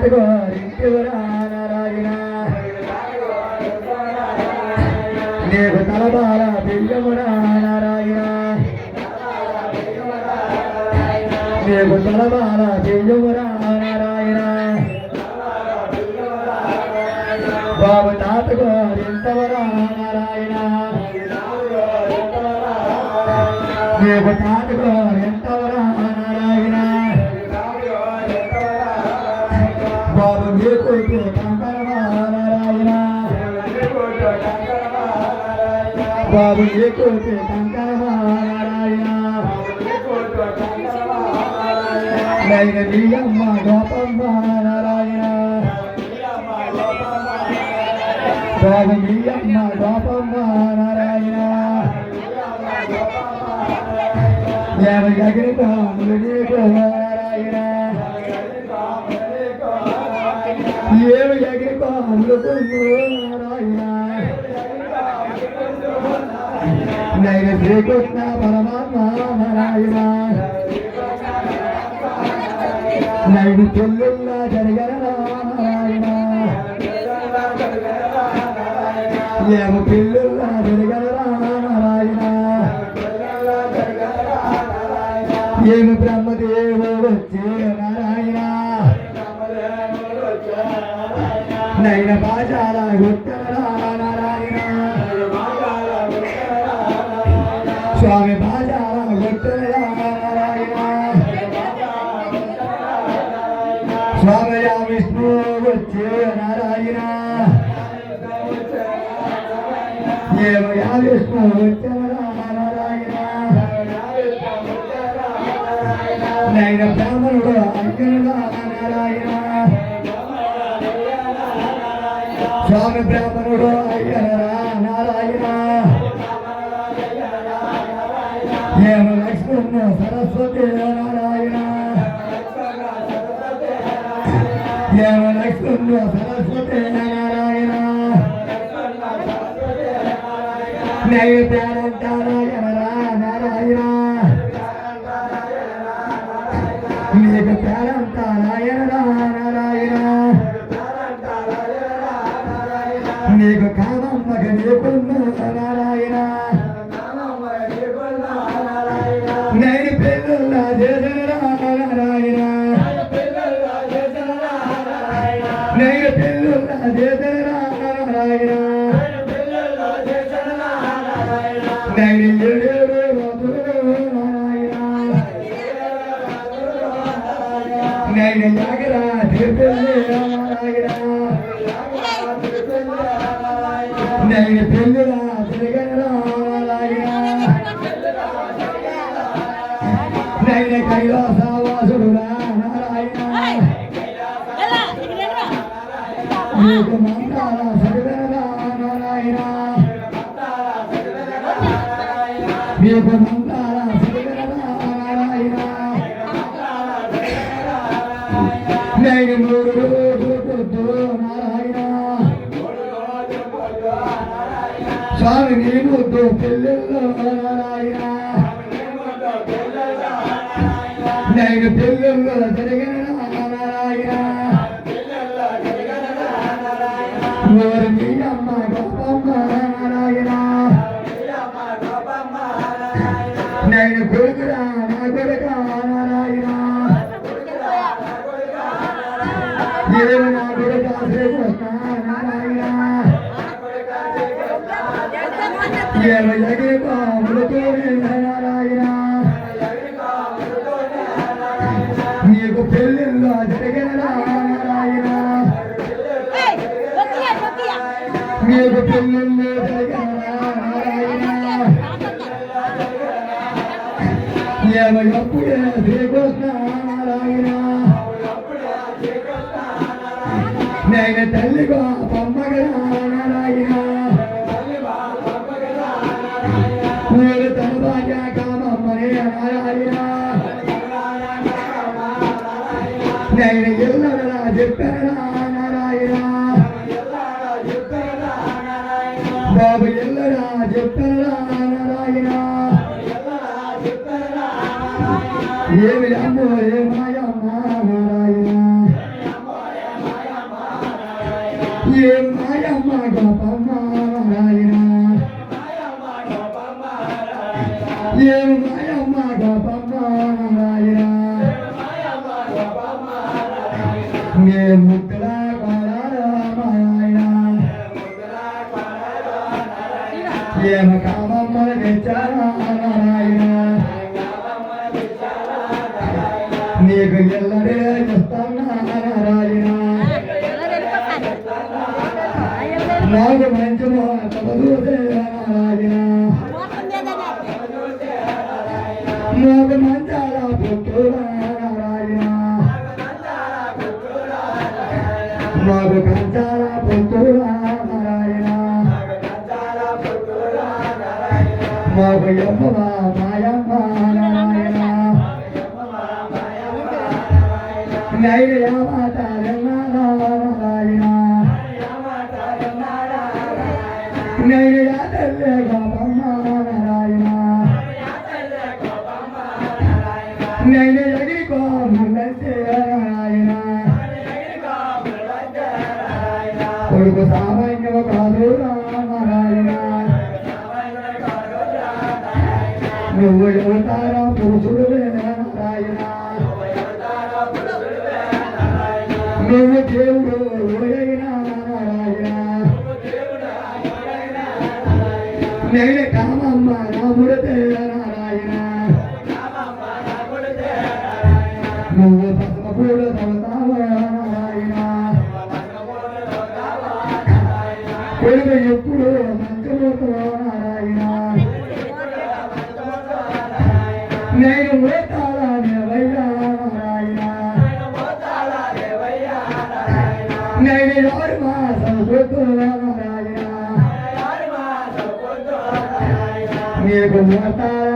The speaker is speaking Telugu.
తాతగోరింటివరా నీకు తలబాల బియ్యమురా నారాయణ. నీకు తలబాల బియ్యమురా నారాయణ బాబు తాతగోరింతవరా నారాయణ నీకు తాతగోరింతవరా బాబు నీకు కంకరమా నారాయణ నైన నీయమ్మ గోపమ్మ నారాయణ బాబు నీయమ్మ గోపమ్మ నారాయణ నేను ఎగిరితో నీకు నారాయణ ఏమి ఎగిరితో నారాయణ నేను శ్రీకృష్ణ పరమాత్మ నారాయణ. నేను చెల్లుల్లా జరిగన నారాయణ. ఏమ పిల్లుల్లా జరిగన నారాయణ. ఏమి బ్రహ్మదేవుడు వచ్చే నారాయణ. నైన బాజాల గుట్టరా స్వామి బాజాల గుట్టరా విష్ణు వచ్చే నారాయణ. ఏమయా విష్ణు వచ్చే నారాయణ. నైన బ్రాహ్మణుడు అయ్యనుడా నారాయణ. స్వామి బ్రాహ్మణుడు అయ్యనరా నారాయణ. ఏమ లక్ష్మణు సరస్వతి నారాయణ. ఏమ లక్ష్మణు సరస్వతి నారాయణ. నైవేద్యాలంటారాయణరా నారాయణ. నీకు పేరంతారాయణరా నారాయణ నేను పిల్లల నారాయణ. నీకు మంత్రాల సరిగనరా నారాయణ. నేను మూడు రోజులు నారాయణ. స్వామి నీ ముద్దు పెళ్ళిళ్ళు నారాయణ. నేను పెళ్ళిళ్ళు జరిగిన ఓరి మీ అమ్మ గొప్పమ్మ నారాయణ. నేను కొడుకురా నా కొడుక నారాయణ. ఏమి నా కొడుక శ్రీకృష్ణ నారాయణ. ఏమి ఎగిరి పాములతో నీకు పెళ్ళిళ్ళు నారాయణ శ్రీకృష్ణ నారాయణ నేను తల్లిగా పమ్మగా నారాయణ నేను తలబాజ కామమ్మనే నారాయణ నేను ఎల్లడలా చెప్పారా నారాయణ. బాబు ఎల్లరా చెప్పరా నారాయణ. ఏమి అమ్మో ఏ మాయమ్మ నారాయణ. ఏ మాయమ్మ గోపమ్మ నారాయణ. ఏ మాయమ్మ గోపమ్మ నారాయణ. ఏమ కామమ్మ తెచ్చారా? నీకు ఎల్లడే ఇస్తానా నారాయణ నాకు మంచి మోతమదుదే నారాయణ నాకు మంచాల పుత్రుడా నాకు కంచాల పుత్రుడా మాకు యమ్మ మాయమ్మ నారాయణ నైన యామాత నారాయణ నైన యాదల్లే గోపమ్మ నారాయణ నైన ఎగిరి కోములంటే నారాయణ కొడుకు సామాన్యము కాదు నారాయణ నువ్వు యువతారా పురుషుడు నారాయణ. నువ్వు దేవుడు ఓడైనా నారాయణ నేను కామమ్మ రాముడితే నారాయణ నువ్వు పద్మపూడు నారాయణ కొడుకు ఎప్పుడు మంచమోతో నీకు ఓతాలా